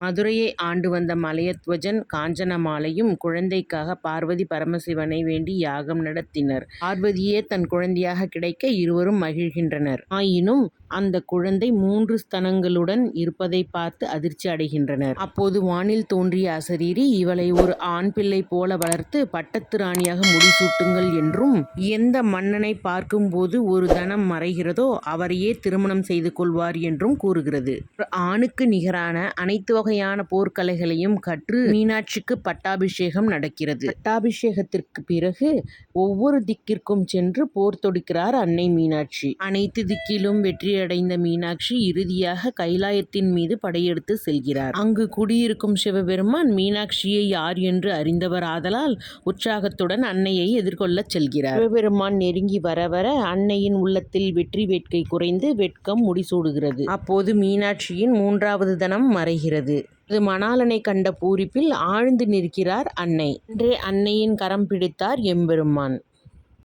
மதுரையை ஆண்டு வந்த மலையத்வஜன் காஞ்சனமாலையும் குழந்தைக்காக பார்வதி பரமசிவனை வேண்டி யாகம் நடத்தினர். பார்வதியே தன் குழந்தையாக கிடைக்க இருவரும் மகிழ்கின்றனர். ஆயினும் அந்த குழந்தை மூன்று ஸ்தனங்களுடன் இருப்பதை பார்த்து அதிர்ச்சி அடைகின்றனர். அப்போது வானில் தோன்றிய அசரீரி இவளை ஒரு ஆண் பிள்ளை போல வளர்த்து பட்டத்து ராணியாக முடிசூட்டுங்கள் என்றும் எந்த மன்னனை பார்க்கும் போது ஒரு தனம் மறைகிறதோ அவரையே திருமணம் செய்து கொள்வார் என்றும் கூறுகிறது. ஆணுக்கு நிகரான அனைத்து வகையான போர்க்கலைகளையும் கற்று மீனாட்சிக்கு பட்டாபிஷேகம் நடக்கிறது. பட்டாபிஷேகத்திற்கு பிறகு ஒவ்வொரு திக்கிற்கும் சென்று போர் தொடுக்கிறார் அன்னை மீனாட்சி. அனைத்து திக்கிலும் வெற்றி அடைந்த மீனாட்சி இறுதியாக கைலாயத்தின் மீது படையெடுத்து செல்கிறார். அங்கு குடியிருக்கும் சிவபெருமான் மீனாட்சியை யார் என்று அறிந்தவர் ஆதலால் உற்சாகத்துடன் அன்னையை எதிர்கொள்ளச் செல்கிறார். சிவபெருமான் நெருங்கி வர வர அன்னையின் உள்ளத்தில் வெற்றி வேட்கை குறைந்து வெட்கம் முடிசூடுகிறது. அப்போது மீனாட்சியின் மூன்றாவது தனம் மறைகிறது. அது மணாளனை கண்ட பூரிப்பில் ஆழ்ந்து நிற்கிறார் அன்னை. அன்றே அன்னையின் கரம் பிடித்தார் எம்பெருமான்.